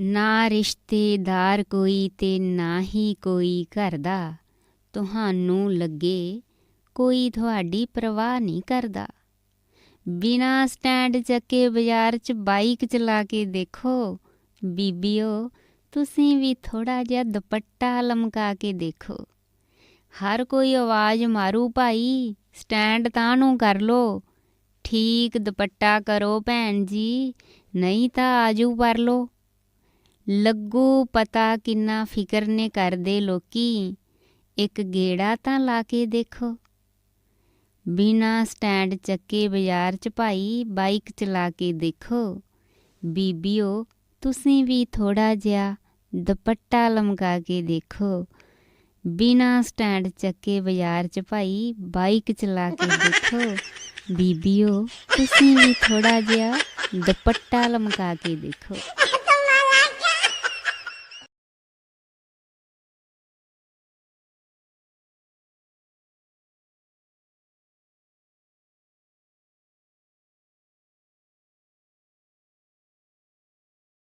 ਨਾ ਰਿਸ਼ਤੇਦਾਰ ਕੋਈ ਤੇ ਨਾ ਹੀ ਕੋਈ ਘਰ ਦਾ। ਤੁਹਾਨੂੰ ਲੱਗੇ ਕੋਈ ਤੁਹਾਡੀ ਪਰਵਾਹ ਨਹੀਂ ਕਰਦਾ। ਬਿਨਾ ਸਟੈਂਡ ਚੱਕੇ ਬਾਜ਼ਾਰ 'ਚ ਬਾਈਕ ਚਲਾ ਕੇ ਦੇਖੋ। ਬੀਬੀਓ, ਤੁਸੀਂ ਵੀ ਥੋੜਾ ਜਿਹਾ ਦੁਪੱਟਾ ਲਮਕਾ ਕੇ ਦੇਖੋ। ਹਰ ਕੋਈ ਆਵਾਜ਼ ਮਾਰੂ ਭਾਈ, ਸਟੈਂਡ ਤਾਂ ਨੂੰ ਕਰ ਲੋ। ਠੀਕ ਦੁਪੱਟਾ ਕਰੋ ਭੈਣ ਜੀ, ਨਹੀਂ ਤਾਂ ਆਜੂ ਪਰ ਲੋ। ਲੱਗੂ ਪਤਾ ਕਿੰਨਾ ਫਿਕਰ ਨੇ ਕਰਦੇ ਲੋਕੀ। ਇੱਕ ਗੇੜਾ ਤਾਂ ਲਾ ਕੇ ਦੇਖੋ। ਬਿਨਾ ਸਟੈਂਡ ਚੱਕੇ ਬਾਜ਼ਾਰ 'ਚ ਭਾਈ ਬਾਈਕ ਚਲਾ ਕੇ ਦੇਖੋ। ਬੀਬੀਓ, ਤੁਸੀਂ ਵੀ ਥੋੜਾ ਜਿਹਾ ਦੁਪੱਟਾ ਲਮਕਾ ਕੇ ਦੇਖੋ। ਬਿਨਾ ਸਟੈਂਡ ਚੱਕੇ ਬਾਜ਼ਾਰ 'ਚ ਭਾਈ ਬਾਈਕ ਚਲਾ ਕੇ ਦੇਖੋ। ਬੀਬੀਓ, ਤੁਸੀਂ ਵੀ ਥੋੜਾ ਜਿਹਾ ਦੁਪੱਟਾ ਲਮਕਾ ਕੇ ਦੇਖੋ।